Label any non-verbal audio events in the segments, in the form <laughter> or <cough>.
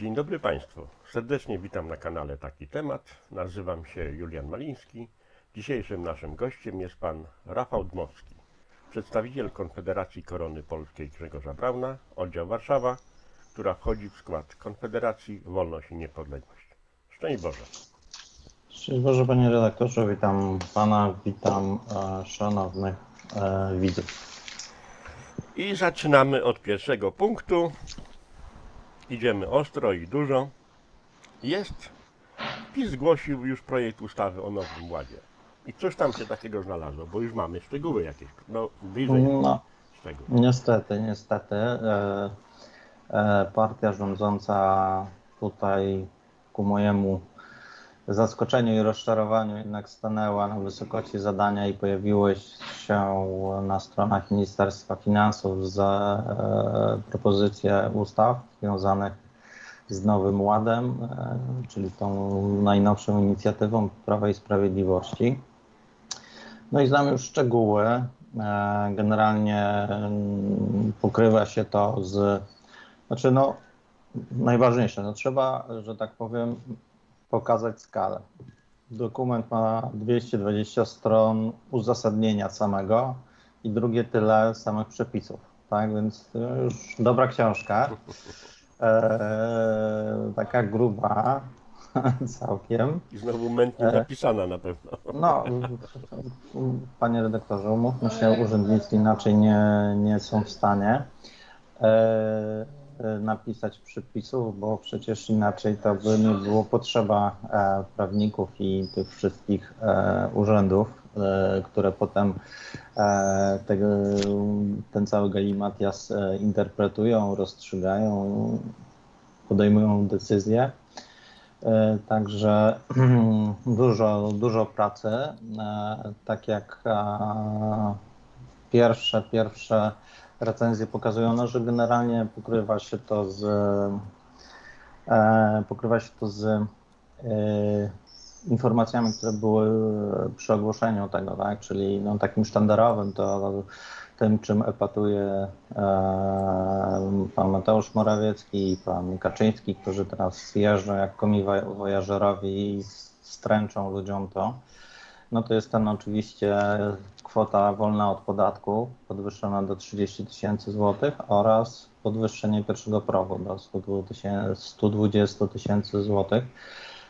Dzień dobry Państwu. Serdecznie witam na kanale Taki Temat. Nazywam się Julian Maliński. Dzisiejszym naszym gościem jest pan Rafał Dmowski, przedstawiciel Konfederacji Korony Polskiej Grzegorza Brauna, oddział Warszawa, która wchodzi w skład Konfederacji Wolność i Niepodległość. Szczęść Boże. Szczęść Boże Panie Redaktorze, witam Pana, witam e, szanownych e, widzów. I zaczynamy od pierwszego punktu. Idziemy ostro i dużo. Jest. PiS zgłosił już projekt ustawy o Nowym Ładzie. I coś tam się takiego znalazło, bo już mamy szczegóły jakieś. No, bliżej No, niestety, niestety e, e, partia rządząca tutaj ku mojemu zaskoczeniu i rozczarowaniu jednak stanęła na wysokości zadania i pojawiły się na stronach Ministerstwa Finansów za e, propozycje ustaw związanych z Nowym Ładem, e, czyli tą najnowszą inicjatywą Prawa i Sprawiedliwości. No i znam już szczegóły. E, Generalnie pokrywa się to z. Znaczy, no, najważniejsze, no trzeba, że tak powiem, pokazać skalę. Dokument ma 220 stron uzasadnienia samego i drugie tyle samych przepisów. Tak, więc to już dobra książka. E, taka gruba <laughs> całkiem. I znowu mętnie E. napisana na pewno. No, panie redaktorze, umówmy się, urzędnicy inaczej nie, nie są w stanie e, e, napisać przepisów, bo przecież inaczej to by nie było potrzeba e, prawników i tych wszystkich e, urzędów, e, które potem e, tego, ten cały galimatias e, interpretują, rozstrzygają, podejmują decyzje. E, Także <clears throat> dużo, dużo pracy. E, Tak jak e, pierwsze, pierwsze recenzje pokazują, no, że generalnie pokrywa się to z e, pokrywa się to z e, informacjami, które były przy ogłoszeniu tego, tak? Czyli no, takim sztandarowym to tym, czym epatuje e, pan Mateusz Morawiecki i pan Kaczyński, którzy teraz jeżdżą jak komi wo- wojażerowi i stręczą ludziom to. No to jest ten oczywiście kwota wolna od podatku podwyższona do 30 tysięcy złotych oraz podwyższenie pierwszego progu do 120 tysięcy złotych,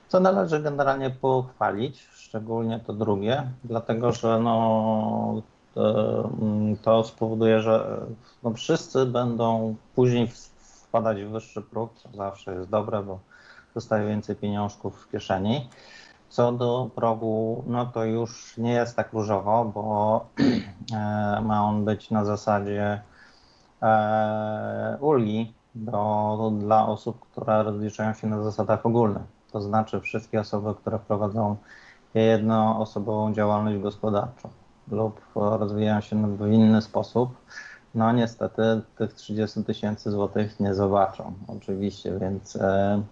co należy generalnie pochwalić, szczególnie to drugie, dlatego że no, to, mm, to spowoduje, że no, wszyscy będą później wpadać w wyższy próg, co zawsze jest dobre, bo dostaje więcej pieniążków w kieszeni. Co do progu, no to już nie jest tak różowo, bo <clears throat> e, ma on być na zasadzie e, ulgi do, dla osób, które rozliczają się na zasadach ogólnych. To znaczy wszystkie osoby, które prowadzą jednoosobową działalność gospodarczą lub rozwijają się w inny sposób, no niestety tych 30 tysięcy złotych nie zobaczą, oczywiście, więc, e,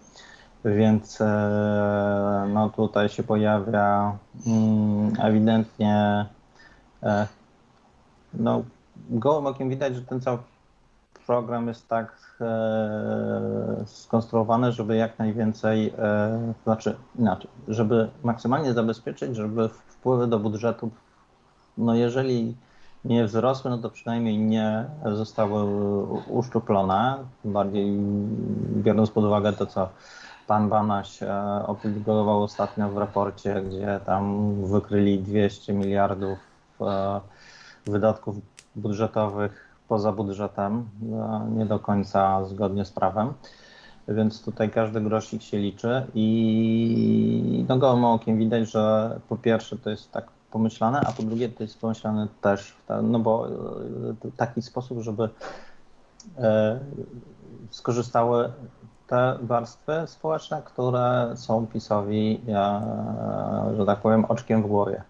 więc e, no tutaj się pojawia mm, ewidentnie e, no gołym okiem widać, że ten cały program jest tak e, skonstruowany, żeby jak najwięcej, znaczy inaczej, żeby maksymalnie zabezpieczyć, żeby wpływy do budżetu no jeżeli nie wzrosły, no to przynajmniej nie zostały uszczuplone. Bardziej biorąc pod uwagę to, co pan Banaś e, opublikował ostatnio w raporcie, gdzie tam wykryli 200 miliardów e, wydatków budżetowych poza budżetem, e, nie do końca zgodnie z prawem. Więc tutaj każdy grosik się liczy i no gołym okiem widać, że po pierwsze to jest tak pomyślane, a po drugie to jest pomyślane też, no bo taki sposób, żeby skorzystały te warstwy społeczne, które są PiSowi, e, że tak powiem, oczkiem w głowie.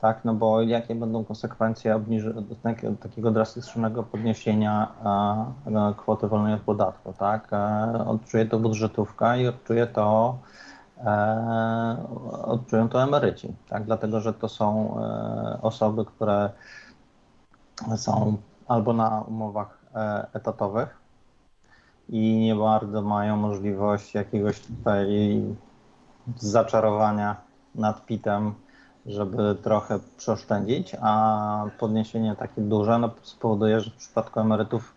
Tak, no bo jakie będą konsekwencje obniż- takiego, drastycznego podniesienia e, kwoty wolnej od podatku, tak? E, odczuje to budżetówka i odczuje to odczują to emeryci, tak? Dlatego, że to są osoby, które są albo na umowach etatowych, i nie bardzo mają możliwość jakiegoś tutaj zaczarowania nad pitem, żeby trochę przeoszczędzić, a podniesienie takie duże no, spowoduje, że w przypadku emerytów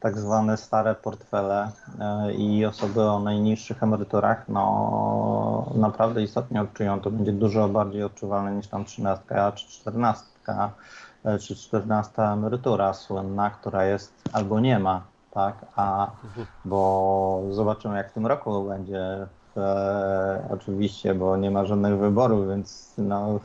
tak zwane stare portfele e, i osoby o najniższych emeryturach no, naprawdę istotnie odczują. To będzie dużo bardziej odczuwalne niż tam 13 czy 14 e, czy 14 emerytura słynna, która jest albo nie ma, tak? A bo zobaczymy jak w tym roku będzie. E, oczywiście, bo nie ma żadnych wyborów, więc no,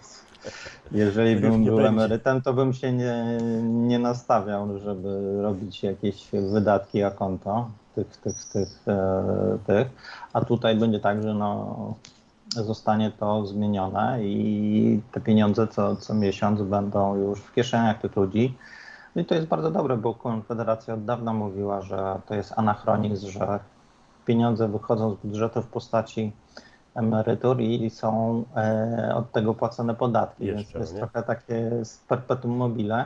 jeżeli bym był emerytem, to bym się nie, nie nastawiał, żeby robić jakieś wydatki a konto tych, tych, tych, e, tych. A tutaj będzie tak, że no, zostanie to zmienione i te pieniądze co, co miesiąc będą już w kieszeniach tych ludzi. No I to jest bardzo dobre, bo Konfederacja od dawna mówiła, że to jest anachronizm, że pieniądze wychodzą z budżetu w postaci emerytur i są e, od tego płacone podatki. Więc Jeszcze, to jest nie? trochę takie perpetuum mobile.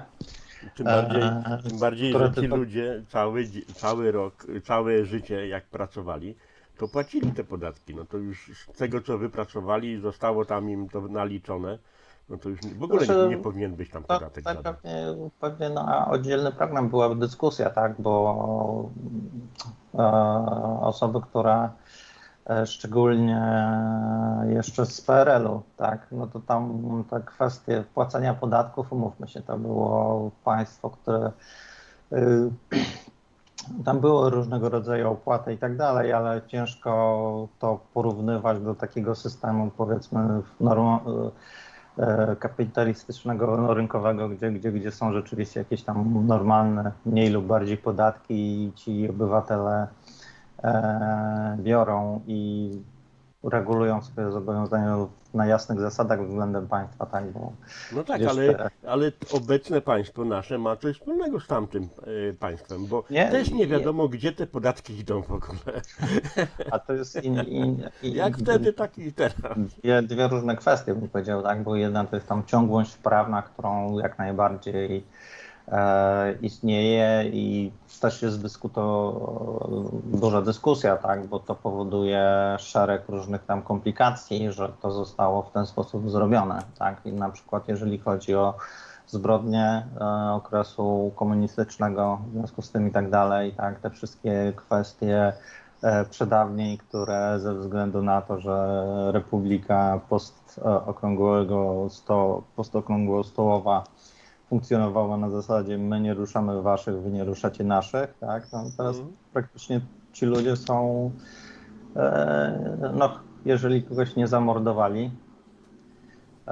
Tym bardziej, Eee, tym bardziej że ci tylko- ludzie cały, cały rok, całe życie jak pracowali, to płacili te podatki. No to już z tego, co wypracowali, zostało tam im to naliczone, no to już w ogóle Znaczy, nie, nie powinien być tam To, podatek tak żaden. pewnie, pewnie na oddzielny program byłaby dyskusja, tak, bo e, osoby, które e, szczególnie jeszcze z PRL-u, tak, no to tam te kwestie płacenia podatków, umówmy się, to było państwo, które y, tam było różnego rodzaju opłaty i tak dalej, ale ciężko to porównywać do takiego systemu, powiedzmy, e, kapitalistycznego, no, rynkowego, gdzie, gdzie, gdzie są rzeczywiście jakieś tam normalne, mniej lub bardziej podatki i ci obywatele e, biorą i regulują swoje zobowiązania na jasnych zasadach względem państwa, tak, bo No tak, ale, ale obecne państwo nasze ma coś wspólnego z tamtym e, państwem, bo Nie, też nie nie. wiadomo, gdzie te podatki idą w ogóle. <laughs> a to jest in, in, in, Jak wtedy, tak i teraz. dwie, dwie różne kwestie, bym powiedział, tak? Bo jedna to jest tam ciągłość prawna, którą jak najbardziej istnieje i też jest dyskuto, duża dyskusja, tak? Bo to powoduje szereg różnych tam komplikacji, że to zostało w ten sposób zrobione, tak? I na przykład jeżeli chodzi o zbrodnie e, okresu komunistycznego, w związku z tym i tak dalej, tak? Te wszystkie kwestie e, przedawnień, które ze względu na to, że Republika postokrągłego sto, postokrągłostołowa funkcjonowała na zasadzie my nie ruszamy waszych, wy nie ruszacie naszych, tak? No teraz Mhm. praktycznie ci ludzie są, e, no jeżeli kogoś nie zamordowali e,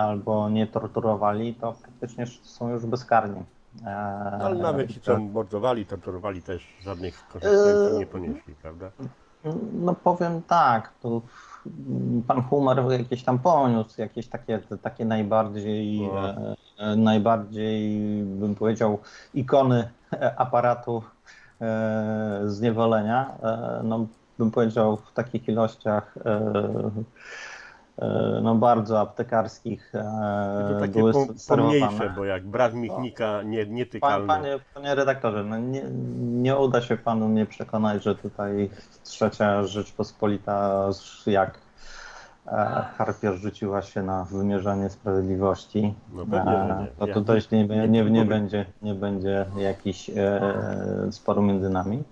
albo nie torturowali, to praktycznie są już bezkarni. E, Ale nawet ci, co mordowali, torturowali, też żadnych konsekwencji Eee, nie ponieśli, prawda? No powiem tak, to pan Humer jakieś tam poniósł, jakieś takie, takie najbardziej, No. e, e, najbardziej bym powiedział ikony aparatu e, zniewolenia, e, no bym powiedział w takich ilościach e, e, no bardzo aptekarskich I e, to takie były serwowane. pomniejsze, bo jak brat Michnika nie, Pan, nietykalny. panie, panie redaktorze, no nie, nie uda się panu mnie przekonać, że tutaj trzecia Rzeczpospolita jak e, harpia rzuciła się na wymierzanie sprawiedliwości. No pewnie, nie. E, to tutaj nie, nie nie, nie, będzie, nie będzie jakichś e, sporu między nami.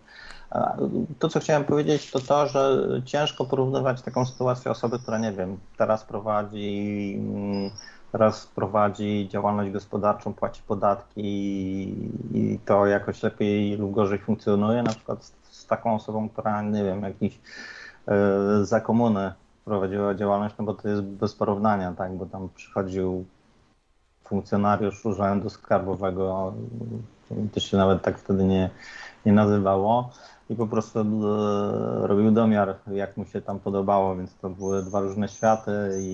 To, co chciałem powiedzieć, to to, że ciężko porównywać taką sytuację osoby, która, nie wiem, teraz prowadzi, mm, teraz prowadzi działalność gospodarczą, płaci podatki i, to jakoś lepiej lub gorzej funkcjonuje, na przykład z, z taką osobą, która, nie wiem, jakiś e, za komuny prowadziła działalność, no bo to jest bez porównania, tak, bo tam przychodził funkcjonariusz urzędu skarbowego, to się nawet tak wtedy nie, nie nazywało i po prostu e, robił domiar, jak mu się tam podobało, więc to były dwa różne światy i,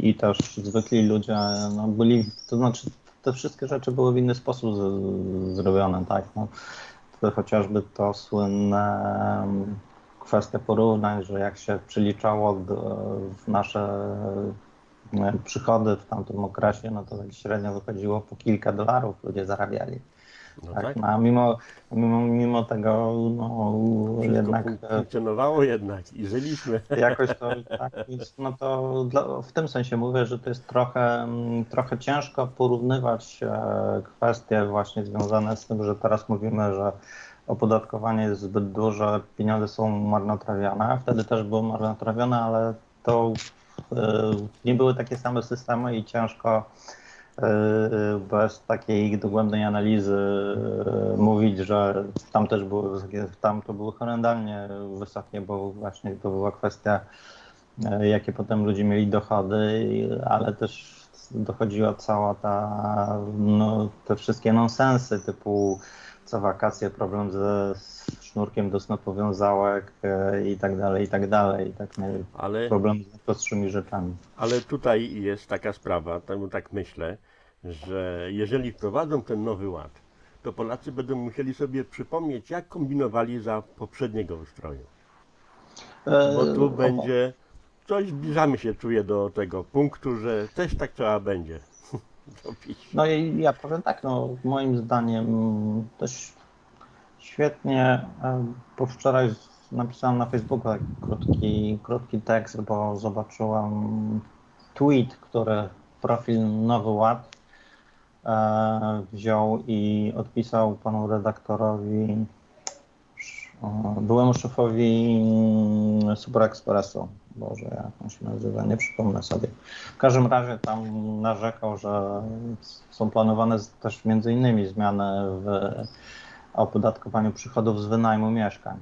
i, i też zwykli ludzie no, byli, to znaczy te wszystkie rzeczy były w inny sposób z, zrobione, tak, no. To chociażby to słynne kwestia porównań, że jak się przyliczało do, w nasze e, przychody w tamtym okresie, no to tak średnio wychodziło po kilka dolarów ludzie zarabiali. No tak, tak. no, a mimo, mimo, mimo tego no, Wszystko jednak fun- funkcjonowało jednak i żyliśmy. <laughs> jakoś to tak jest, no to dla, w tym sensie mówię, że to jest trochę, trochę ciężko porównywać e, kwestie właśnie związane z tym, że teraz mówimy, że opodatkowanie jest zbyt duże, pieniądze są marnotrawiane. Wtedy też było marnotrawione, ale to e, nie były takie same systemy i ciężko bez takiej dogłębnej analizy e, mówić, że tam też były, tam to były horrendalnie wysokie, bo właśnie to była kwestia, e, jakie potem ludzie mieli dochody, ale też dochodziła cała ta, no, te wszystkie nonsensy typu co wakacje problem ze sznurkiem do snopowiązałek e, i tak dalej, i tak dalej, i tak Ale, problem z najprostszymi rzeczami. ale tutaj jest taka sprawa, temu tak myślę, że jeżeli wprowadzą ten nowy ład, to Polacy będą musieli sobie przypomnieć, jak kombinowali za poprzedniego ustroju. Bo tu E, będzie, coś zbliżamy się, czuję, do tego punktu, że też tak trzeba będzie. No i ja powiem tak, no moim zdaniem też świetnie, e, bo wczoraj napisałem na Facebooku krótki, krótki tekst, bo zobaczyłem tweet, który profil Nowy Ład e, wziął i odpisał panu redaktorowi, byłemu szefowi Super Expressu. Boże, jak on się nazywa, nie przypomnę sobie. W każdym razie tam narzekał, że są planowane też między innymi zmiany w opodatkowaniu przychodów z wynajmu mieszkań.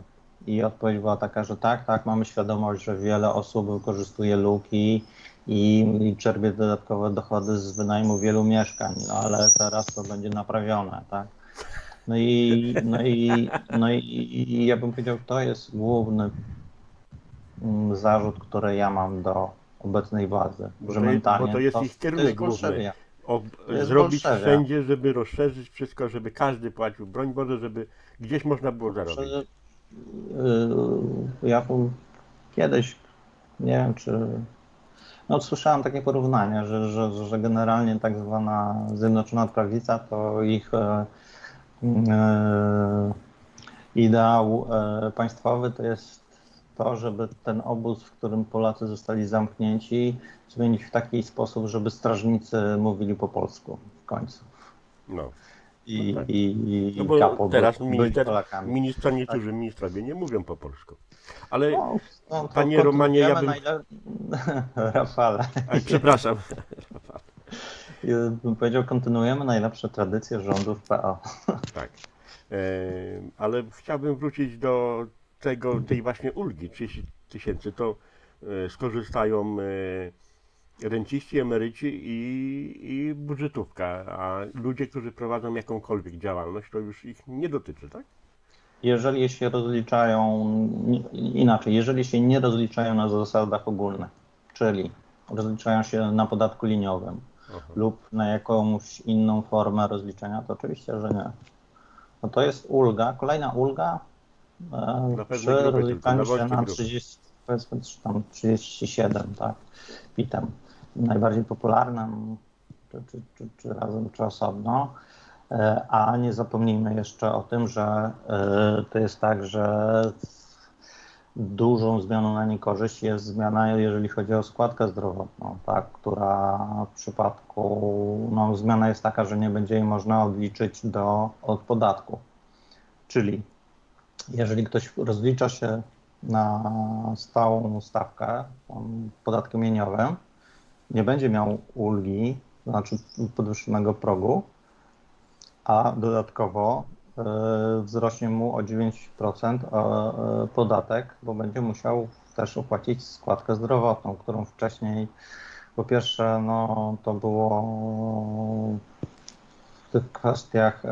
I odpowiedź była taka, że tak, tak, mamy świadomość, że wiele osób wykorzystuje luki i, i czerpie dodatkowe dochody z wynajmu wielu mieszkań, no ale teraz to będzie naprawione, tak? No i, no i, no i, i ja bym powiedział, to jest główny zarzut, który ja mam do obecnej władzy, Bo że to jest- mentalnie bo to jest ich kierunek główny. Ob, zrobić bolszewia. wszędzie, żeby rozszerzyć wszystko, żeby każdy płacił. Broń Boże, żeby gdzieś można było zarobić. Że, yy, Ja kiedyś, nie wiem czy. No, słyszałem takie porównanie, że, że, że generalnie tak zwana Zjednoczona Prawica to ich e, ideał e, państwowy to jest to, żeby ten obóz, w którym Polacy zostali zamknięci, zmienić w taki sposób, żeby strażnicy mówili po polsku w końcu. No. I, No tak. i, i, No bo teraz byli minister, ministra, niektórzy ministrowie nie mówią po polsku. Ale, No, no, Panie Romanie, ja bym- <laughs> Rafale, ale przepraszam, <laughs> bym powiedział, kontynuujemy najlepsze tradycje rządów PO. tak. E, ale chciałbym wrócić do tego, tej właśnie ulgi 30 tysięcy. To e, skorzystają e, renciści, emeryci i, i budżetówka, a ludzie, którzy prowadzą jakąkolwiek działalność, to już ich nie dotyczy, tak? Jeżeli się rozliczają, inaczej, jeżeli się nie rozliczają na zasadach ogólnych, czyli rozliczają się na podatku liniowym Aha. lub na jakąś inną formę rozliczenia, to oczywiście, że nie. No to jest ulga, kolejna ulga Na przy grupy tylko, na się na grupy. 30, powiedzmy tam 37, tak, pitem. Najbardziej popularnym, czy, czy, czy, czy razem, czy osobno. E, A nie zapomnijmy jeszcze o tym, że e, to jest tak, że dużą zmianą na niekorzyść jest zmiana, jeżeli chodzi o składkę zdrowotną, tak, która w przypadku, no, zmiana jest taka, że nie będzie jej można odliczyć do, od podatku. Czyli jeżeli ktoś rozlicza się na stałą stawkę podatkiem mieniowym, nie będzie miał ulgi, to znaczy podwyższonego progu, a dodatkowo e, wzrośnie mu o 9% e, e, podatek, bo będzie musiał też opłacić składkę zdrowotną, którą wcześniej po pierwsze no, to było tych kwestiach e,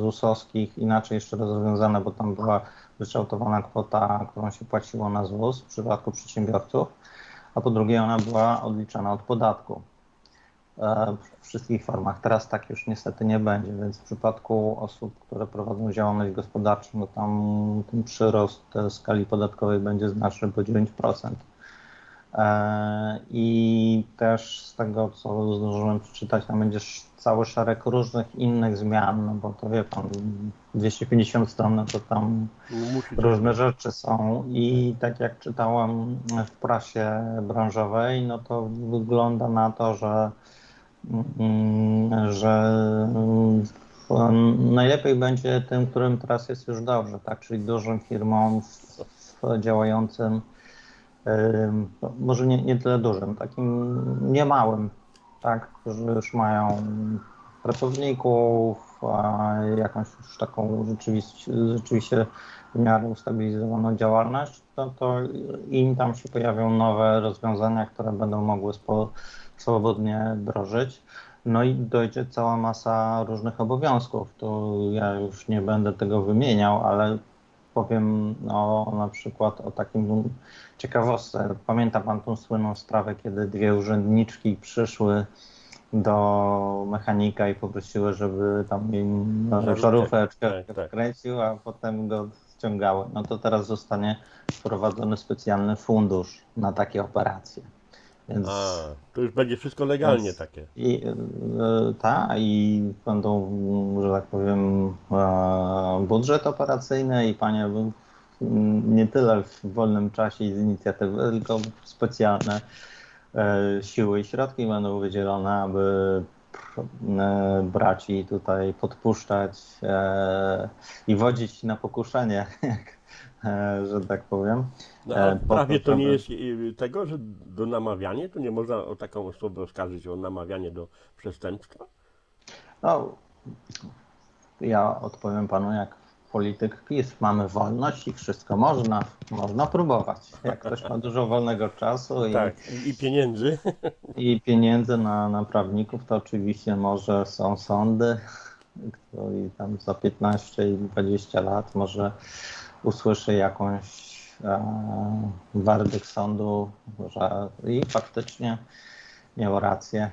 ZUS-owskich inaczej jeszcze rozwiązane, bo tam była wykształtowana kwota, którą się płaciło na ZUS w przypadku przedsiębiorców, a po drugie ona była odliczana od podatku e, w wszystkich formach. Teraz tak już niestety nie będzie, więc w przypadku osób, które prowadzą działalność gospodarczą, no tam ten przyrost e, skali podatkowej będzie znaczny, bo 9%. E, I też z tego, co zdążyłem przeczytać, tam będzie cały szereg różnych innych zmian, no bo to wie pan, 250 stron, no to tam Musi różne rzeczy są. I tak jak czytałem w prasie branżowej, no to wygląda na to, że, mm, że mm, najlepiej będzie tym, którym teraz jest już dobrze, tak, czyli dużym firmom w- w działającym, ym, może nie, nie tyle dużym, takim niemałym, tak, którzy już mają pracowników, jakąś już taką rzeczywiście, rzeczywiście w miarę ustabilizowaną działalność, to, to im tam się pojawią nowe rozwiązania, które będą mogły spo, swobodnie drożyć. No i dojdzie cała masa różnych obowiązków. Tu ja już nie będę tego wymieniał, ale powiem o, na przykład o takim ciekawostce. Pamięta pan tą słynną sprawę, kiedy dwie urzędniczki przyszły do mechanika i poprosiły, żeby tam im Żarówkę. wkręcił, a potem go ściągały. No to teraz zostanie wprowadzony specjalny fundusz na takie operacje. Więc A, to już będzie wszystko legalnie Więc- takie. i, y, ta, i będą, że tak powiem, e, budżet operacyjny i panie nie tyle w wolnym czasie i z inicjatywy, tylko specjalne e, siły i środki będą wydzielone, aby e, brać i tutaj podpuszczać e, i wodzić na pokuszenie, <laughs> jak, e, że tak powiem. No, E, a po prawie to, to nie jest y, tego, że do namawiania, to nie można o taką osobę oskarżyć o namawianie do przestępstwa? No, ja odpowiem panu jak polityk PiS. Mamy wolność i wszystko można. Można próbować. Jak ktoś ma dużo wolnego czasu i, Tak, i, pieniędzy. <laughs> i pieniędzy na, na prawników, to oczywiście może są sądy, i tam za 15 i 20 lat może usłyszy jakąś e, werdykt sądu, że i faktycznie miał rację,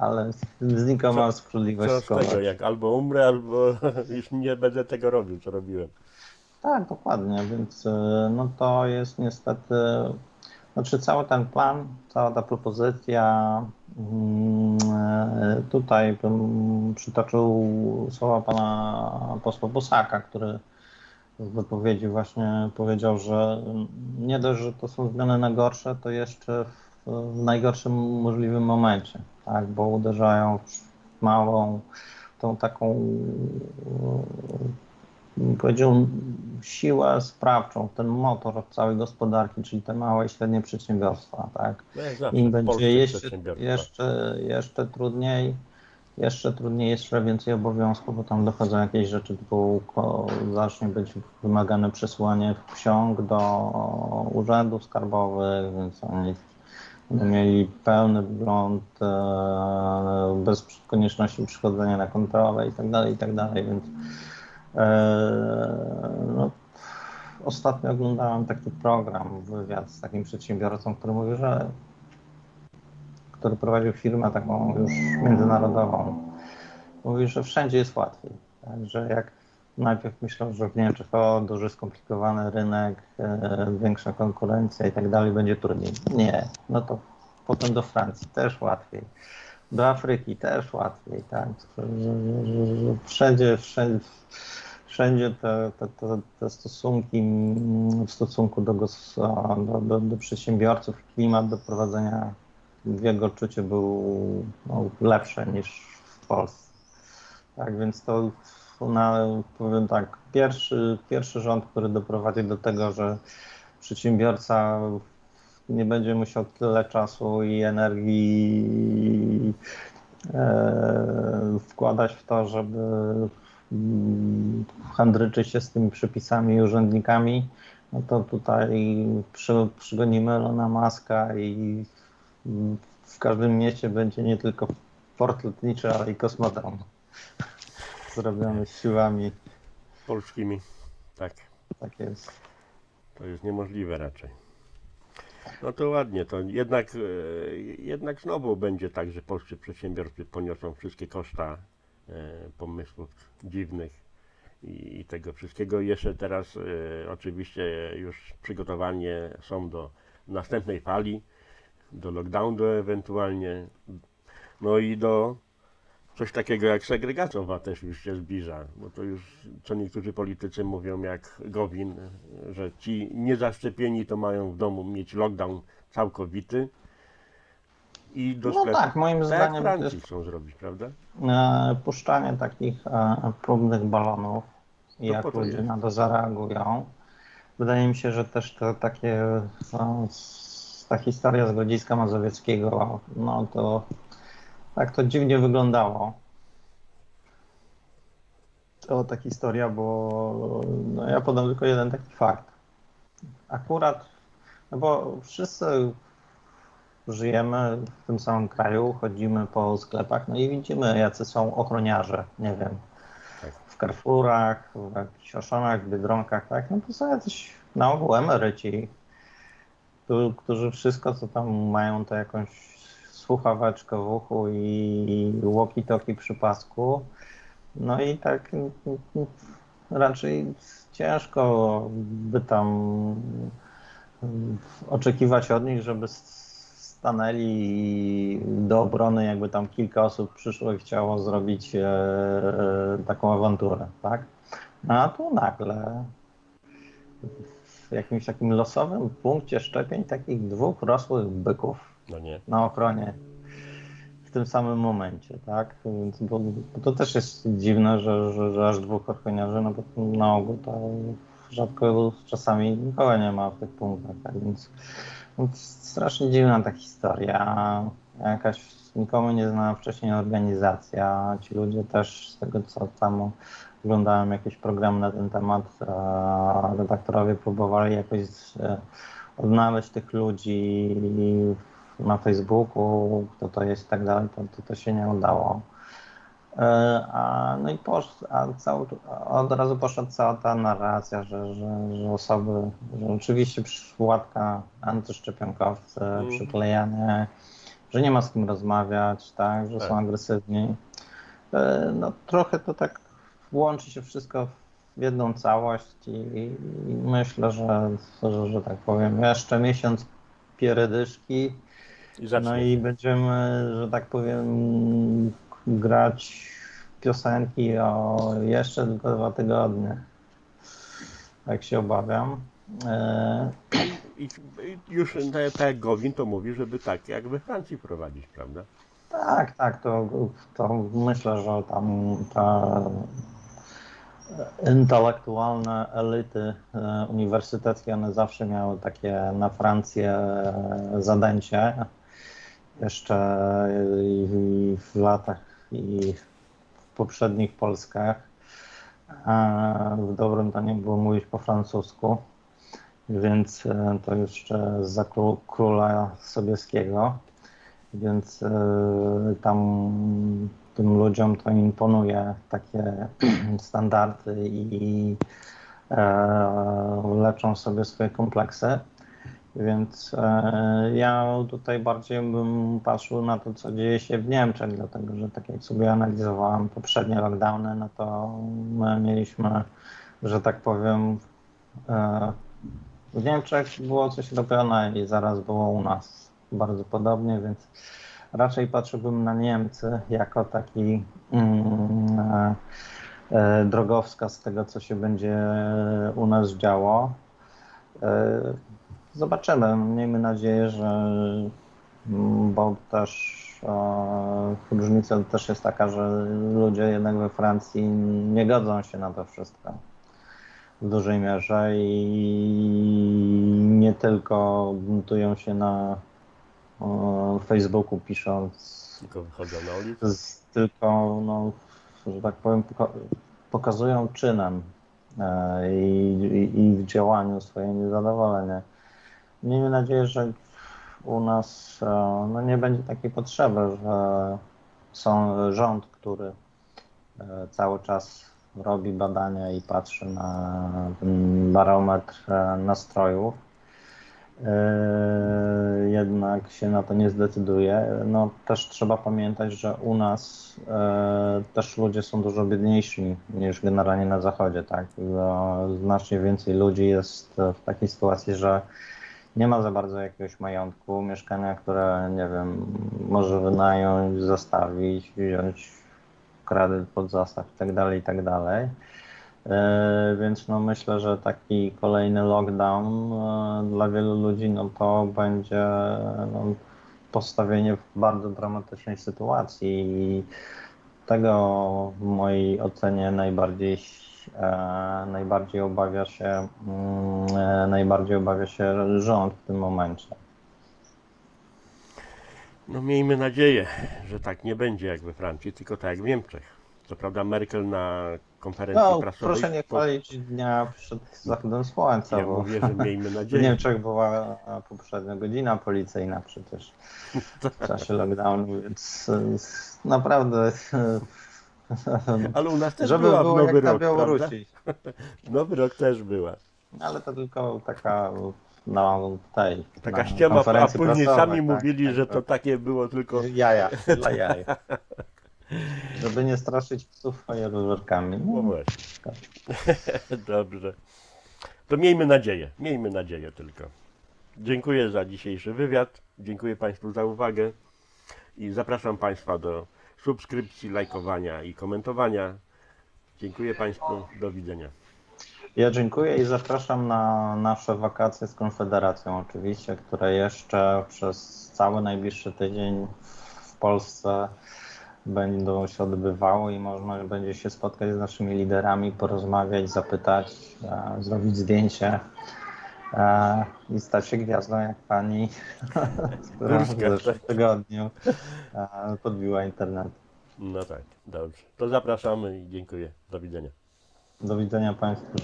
ale znikoma Co sprawiedliwość z tego, jak albo umrę, albo <laughs> już nie będę tego robił, co robiłem. Tak, dokładnie, więc y, no to jest niestety, znaczy cały ten plan, cała ta propozycja, mm, y, tutaj bym przytoczył słowa pana posła Bosaka, który w wypowiedzi właśnie powiedział, że nie dość, że to są zmiany na gorsze, to jeszcze w, w najgorszym możliwym momencie, tak, bo uderzają w małą, tą taką powiedział, siłę sprawczą, ten motor całej gospodarki, czyli te małe i średnie przedsiębiorstwa, tak? No Im będzie jeszcze, jeszcze, jeszcze trudniej, jeszcze trudniej, jeszcze więcej obowiązków, bo tam dochodzą jakieś rzeczy typu zacznie być wymagane przesłanie ksiąg do urzędów skarbowych, więc oni mieli pełny wgląd e, bez konieczności przychodzenia na kontrolę i tak dalej, i tak dalej, więc e, no, ostatnio oglądałem taki program, wywiad z takim przedsiębiorcą, który mówi, że który prowadził firmę taką już międzynarodową. Mówi, że wszędzie jest łatwiej. Tak, że jak najpierw myślał, że w Niemczech o duży skomplikowany rynek, e, większa konkurencja i tak dalej, będzie trudniej. Nie, no to potem do Francji też łatwiej. Do Afryki też łatwiej, tak. Wszędzie, wszędzie, wszędzie te, te, te, te stosunki w stosunku do, do, do, do przedsiębiorców, klimat do prowadzenia w jego odczuciu był no, lepszy niż w Polsce. Tak więc to na, powiem tak, pierwszy, pierwszy rząd, który doprowadzi do tego, że przedsiębiorca nie będzie musiał tyle czasu i energii e, wkładać w to, żeby mm, handryczyć się z tymi przepisami i urzędnikami, no to tutaj przy, przygonimy Elona Maska i w każdym mieście będzie nie tylko port lotniczy, ale i kosmodrom. Zrobiony siłami. Polskimi. Tak, Tak jest. to jest niemożliwe raczej. No to ładnie, to jednak, e, jednak znowu będzie tak, że polscy przedsiębiorcy poniosą wszystkie koszta e, pomysłów dziwnych i, tego wszystkiego. Jeszcze teraz e, oczywiście już przygotowanie są do następnej fali. Do lockdownu ewentualnie, no i do coś takiego jak segregatowa też już się zbliża, bo to już co niektórzy politycy mówią jak Gowin, że ci niezaszczepieni to mają w domu mieć lockdown całkowity i do No sklepu. tak, moim Tak zdaniem Francji jest chcą zrobić, prawda? e, puszczanie takich e, próbnych balonów To jak ludzie na to zareagują. Wydaje mi się, że też to takie no, s- ta historia z Grodziska Mazowieckiego, no to tak to dziwnie wyglądało. To ta historia, bo no, ja podam tylko jeden taki fakt. Akurat, no bo wszyscy żyjemy w tym samym kraju, chodzimy po sklepach, no i widzimy, jacy są ochroniarze, nie wiem, Tak. w Carrefourach, w jakichś Oszonach, Biedronkach, tak, no to są jacyś na ogół emeryci, którzy- wszystko, co tam mają, to jakąś słuchaweczkę w uchu i walkie-talkie przy pasku, no i tak raczej ciężko by tam mm, oczekiwać od nich, żeby stanęli do obrony, jakby tam kilka osób przyszło i chciało zrobić e, e, taką awanturę, tak? No a tu nagle w jakimś takim losowym punkcie szczepień takich dwóch rosłych byków No na ochronie w tym samym momencie, tak? Więc, bo, bo to też jest dziwne, że, że, że aż dwóch ochroniarzy, no bo na ogół to rzadko czasami nikogo nie ma w tych punktach, tak? Więc, więc strasznie dziwna ta historia. Jakaś nikomu nie znana wcześniej organizacja. Ci ludzie też z tego co tam oglądałem jakieś programy na ten temat, redaktorowie próbowali jakoś e, odnaleźć tych ludzi na Facebooku, kto to jest i tak dalej, to, to, to się nie udało. E, A, no i posz, a cały, od razu poszła cała ta narracja, że, że, że osoby, że oczywiście łatka antyszczepionkowcy, Mhm. przyklejanie, że nie ma z kim rozmawiać, tak, że Tak. są agresywni. E, No trochę to tak łączy się wszystko w jedną całość i, i myślę, że, że, że tak powiem, jeszcze miesiąc pierdyszki, I no i będziemy, że tak powiem, grać piosenki o jeszcze tylko dwa tygodnie. Jak się obawiam. E, I, I już tak jak Gowin to mówi, żeby tak jak we Francji prowadzić, prawda? tak, tak, to, to myślę, że tam ta intelektualne elity e, uniwersyteckie, one zawsze miały takie na Francję e, zadęcie. Jeszcze w latach i w poprzednich Polskach. A W dobrym to nie było mówić po francusku, więc e, to jeszcze za kró- króla Sobieskiego. Więc e, tam tym ludziom to imponuje takie <clears throat> standardy i e, leczą sobie swoje kompleksy. Więc e, ja tutaj bardziej bym patrzył na to, co dzieje się w Niemczech, dlatego że tak jak sobie analizowałem poprzednie lockdowny, no to my mieliśmy, że tak powiem, e, w Niemczech było coś robione i zaraz było u nas bardzo podobnie, więc raczej patrzyłbym na Niemcy jako taki mm, e, e, drogowskaz tego, co się będzie u nas działo. E, Zobaczymy. Miejmy nadzieję, że mm, bo też różnica też jest taka, że ludzie jednak we Francji nie godzą się na to wszystko w dużej mierze i nie tylko buntują się na Facebooku pisząc, Tylko wychodzą na ulicę. z, tylko, no, że tak powiem, poka- pokazują czynem e, i, i, i w działaniu swoje niezadowolenie. Miejmy nadzieję, że u nas e, no, nie będzie takiej potrzeby, że są rząd, który e, cały czas robi badania i patrzy na barometr nastrojów. E, Jednak się na to nie zdecyduje. No, też trzeba pamiętać, że u nas e, też ludzie są dużo biedniejsi niż generalnie na zachodzie. Tak? No, Znacznie więcej ludzi jest w takiej sytuacji, że nie ma za bardzo jakiegoś majątku, mieszkania, które nie wiem, może wynająć, zostawić, wziąć kredyt pod zastaw i tak Więc no myślę, że taki kolejny lockdown e, dla wielu ludzi no to będzie no, postawienie w bardzo dramatycznej sytuacji i tego w mojej ocenie najbardziej, e, najbardziej obawia się mm, e, najbardziej obawia się rząd w tym momencie. No miejmy nadzieję, że tak nie będzie jak we Francji, tylko tak jak w Niemczech. Co prawda Merkel na konferencji No, prasowej... proszę nie chwalić dnia przed zachodem słońca, Ja bo mówię, że miejmy <laughs> w nadzieję. Niemczech była poprzednio godzina policyjna przecież <laughs> w czasie lockdownu, więc naprawdę <laughs> Ale u nas też żeby była w było Nowy jak na Rok, prawda? Białorusi. Nowy Rok też była. Ale to tylko taka na tej Taka na ściema, a później prasowej, sami tak, mówili, tak, że tak. to takie było tylko... Jaja, dla jaj. Żeby nie straszyć psów fajerwerkami. No No, właśnie. <laughs> Dobrze. To miejmy nadzieję, miejmy nadzieję tylko. Dziękuję za dzisiejszy wywiad. Dziękuję Państwu za uwagę i zapraszam Państwa do subskrypcji, lajkowania i komentowania. Dziękuję Państwu. Do widzenia. Ja dziękuję i zapraszam na nasze wakacje z Konfederacją oczywiście, które jeszcze przez cały najbliższy tydzień w Polsce będą się odbywały i można będzie się spotkać z naszymi liderami, porozmawiać, zapytać, e, zrobić zdjęcie e, i stać się gwiazdą jak pani, <laughs> która w zeszłym tygodniu e, podbiła internet. No tak, dobrze. To zapraszamy i dziękuję. Do widzenia. Do widzenia Państwu.